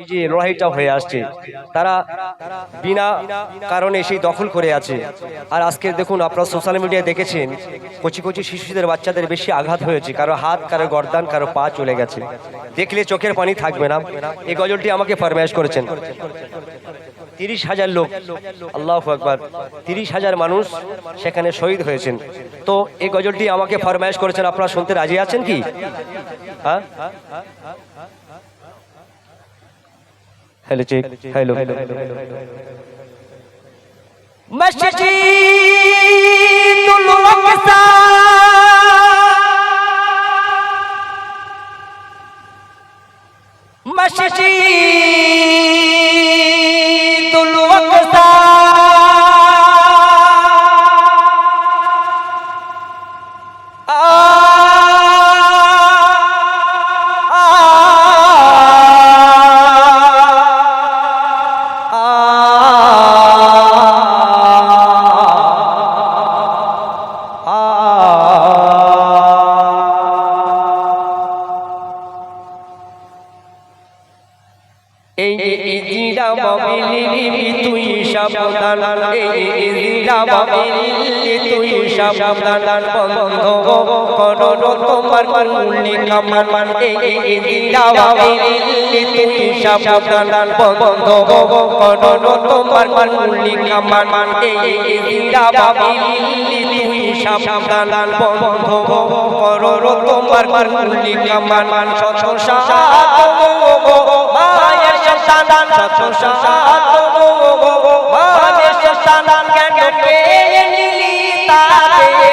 এই যে লড়াইটা হয়ে আসছে, তারা বিনা কারণে সেই দখল করে আছে। আর আজকে দেখুন, আপনারা সোশ্যাল মিডিয়ায় দেখেছেন, কচি কচি শিশুদের বাচ্চাদের বেশি আঘাত হয়েছে, কারও হাত, কারও গর্দান, কারও পা চলে গেছে। দেখলে চোখের পানি থাকবে না। এই গজলটি আমাকে ফরমাইশ করেছেন। তিরিশ হাজার লোক, আল্লাহ আকবার, তিরিশ হাজার মানুষ সেখানে শহীদ হয়েছেন। তো এই গজলটি আমাকে ফরমাইশ করেছেন, আপনারা শুনতে রাজি আছেন কি? হ্যাঁ? হ্যালো চেক হ্যালো মসজিদুল আকসা মসজিদ এই ইজিরা বাবিলি তুই সাবধান। এই ইজিরা বাবিলি তুই সাবধান। বন্ধ করো তোমার মুল্লি কামান মান এই ইজিরা বাবিলি তুই সাবধান। বন্ধ করো তোমার মুল্লি কামান মান এই ইজিরা মান মায়ের সন্তান সৎসা মায়ের সন্তান কেন নিলি তারে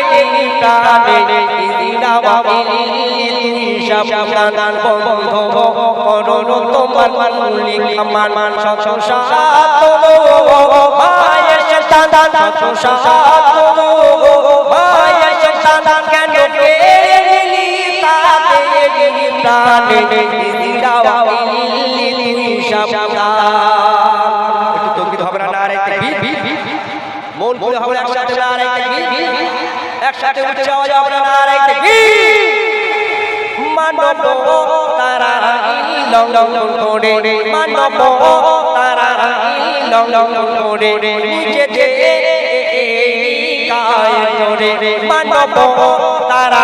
প্রাণে ইদিনা বাবিলি সাবধান বন্ধ করো তোমার মুল্লি কামান মান সৎসা মায়ের সন্তান সৎসা মায়ের সন্তান কেন পেয়ে নিলি তারে প্রাণে মন খুলে হবে একসাথে না আর একটা একসাথে উঠে যাওয়া যাবে না আর একটা মানব তারা লং লং করে মানব তারা লং লং করে নিজে যে কায় করে মানব তারা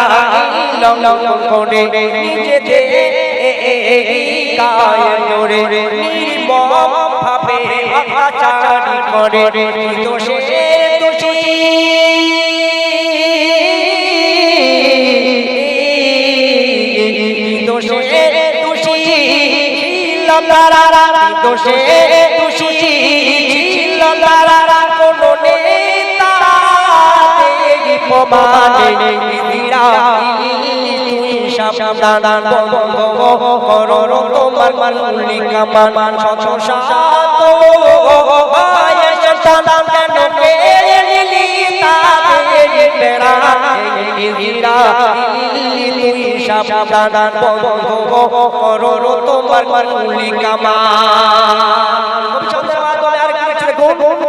লং লং করে নিজে যে কায় করে নির্মম ভাবে অত্যাচারী করে দোষী দোষে দোষী ললারা কোন নেতা প্রমাণে দিরা সাবধান বন্ধ তোমার মান মায়ের তুই সাবধান বন্ধ করো তোমার কিছু দেখুন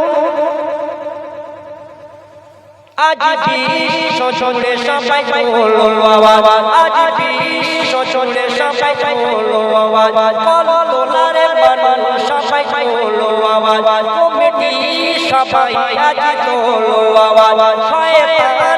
আজ বিশ্ব চলে সবাই বলো আওয়াজ আজ বিশ্ব চলে সবাই বলো আওয়াজ বলো তোলারে বানানো সবাই বলো শয়তান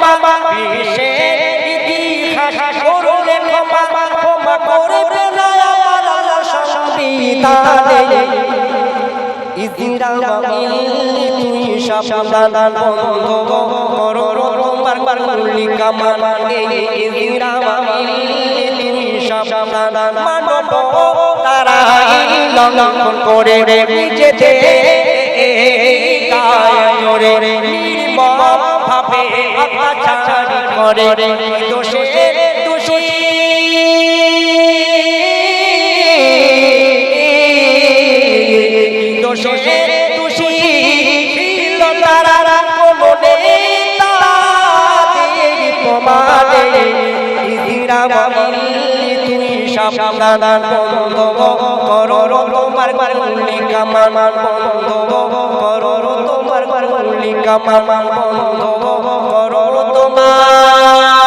ক্ষমা বিশ্বের ইতিহাস করলে ক্ষমা ক্ষমা করবে না বাবিলি তুই সাবধান বন্ধ ছাড়াছাড়ি করে। দোষে দোষী। দোষে দোষী। ছিল তারা কোমলে তাদের প্রমাণে তুমি সাবধান বন্ধ করো, তোমার গুলি কামান বন্ধ করো তোমার গুলি কামান বন্ধ Allah.